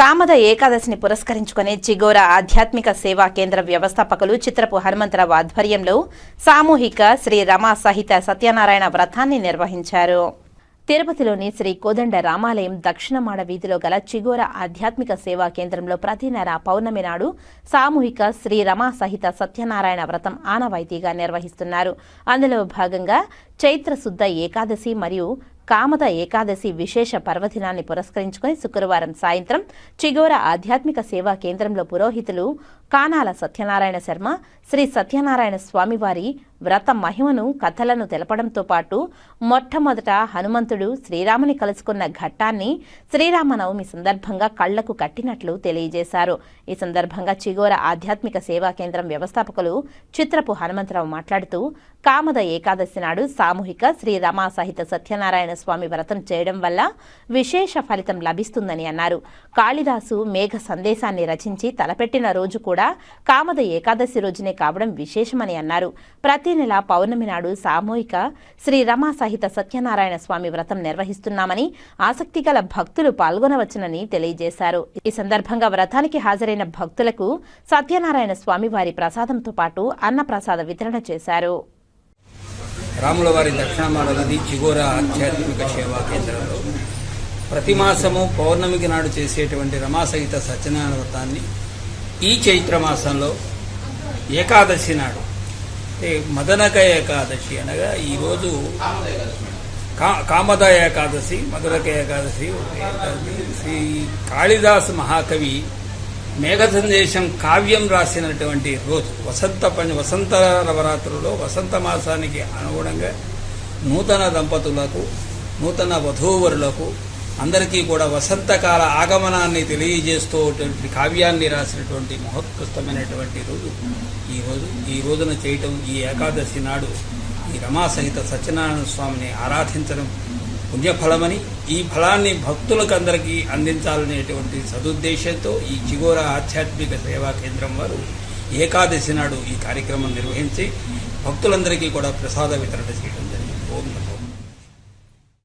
కామద ఏకాదశిని పురస్కరించుకుని చిగోర ఆధ్యాత్మిక సేవా కేంద్ర వ్యవస్థాపకులు చిత్రపు హనుమంతరావు ఆధ్వర్యంలో సామూహిక శ్రీ రమా సహిత సత్యనారాయణ వ్రతాన్ని నిర్వహించారు. తిరుపతిలోని శ్రీ కోదండ రామాలయం దక్షిణ మాడ వీధిలో గల చిగోర ఆధ్యాత్మిక సేవా కేంద్రంలో ప్రతి నెల పౌర్ణమి నాడు సామూహిక శ్రీ రమా సహిత సత్యనారాయణ వ్రతం ఆనవాయితీగా నిర్వహిస్తున్నారు. అందులో భాగంగా చైత్ర శుద్ధ ఏకాదశి మరియు కామద ఏకాదశి విశేష పర్వదినాన్ని పురస్కరించుకుని శుక్రవారం సాయంత్రం చిగోర ఆధ్యాత్మిక సేవా కేంద్రంలో పురోహితులు కానాల సత్యనారాయణ శర్మ శ్రీ సత్యనారాయణ స్వామివారి వ్రత మహిమను కథలను తెలపడంతో పాటు మొట్టమొదట హనుమంతుడు శ్రీరాముని కలుసుకున్న ఘట్టాన్ని శ్రీరామనవమి సందర్భంగా కళ్ళకు కట్టినట్లు తెలియజేశారు. ఈ సందర్భంగా చిగోర ఆధ్యాత్మిక సేవా కేంద్రం వ్యవస్థాపకులు చిత్రపు హనుమంతరావు మాట్లాడుతూ కామద ఏకాదశి నాడు సామూహిక శ్రీరామ సహిత సత్యనారాయణ స్వామి వ్రతం చేయడం వల్ల విశేష ఫలితం లభిస్తుందని అన్నారు. కాళిదాసు మేఘ సందేశాన్ని రచించి తలపెట్టిన రోజు కూడా కామద ఏకాదశి రోజునే కావడం విశేషమని అన్నారు. ప్రతి నెల పౌర్ణమి నాడు సామూహిక శ్రీ రమా సహిత సత్యనారాయణ స్వామి వ్రతం నిర్వహిస్తున్నామని ఆసక్తి గల భక్తులు పాల్గొనవచ్చునని తెలియజేశారు. ఈ సందర్భంగా వ్రతానికి హాజరైన భక్తులకు సత్యనారాయణ స్వామి వారి ప్రసాదంతో పాటు అన్నప్రసాద వితరణ చేశారు. రాముల వారి చిగోర ఆధ్యాత్మిక సేవా కేంద్రంలో ప్రతి మాసము పౌర్ణమికి నాడు చేసేటువంటి రమాసహిత సత్యనారాయణ వ్రతాన్ని ఈ చైత్ర మాసంలో ఏకాదశి నాడు అంటే మదనక ఏకాదశి అనగా ఈరోజు కా కామద ఏకాదశి మదనక ఏకాదశి శ్రీ కాళిదాస్ మహాకవి మేఘ సందేశం కావ్యం రాసినటువంటి రోజు వసంత పంచ వసంత నవరాత్రుల్లో వసంత మాసానికి అనుగుణంగా నూతన దంపతులకు నూతన వధూవరులకు అందరికీ కూడా వసంతకాల ఆగమనాన్ని తెలియజేస్తూటువంటి కావ్యాన్ని రాసినటువంటి మహోత్కృష్టమైనటువంటి రోజు. ఈ రోజు ఈ రోజున చేయటం ఈ ఏకాదశి నాడు ఈ రమాసహిత సత్యనారాయణ స్వామిని ఆరాధించడం పుణ్యఫలమని ఈ ఫలాన్ని భక్తులకు అందరికీ అందించాలనేటువంటి సదుద్దేశంతో ఈ చిగోర ఆధ్యాత్మిక సేవా కేంద్రం వారు ఏకాదశి నాడు ఈ కార్యక్రమం నిర్వహించి భక్తులందరికీ కూడా ప్రసాద వితరణ చేయడం జరిగింది. ఓం నమో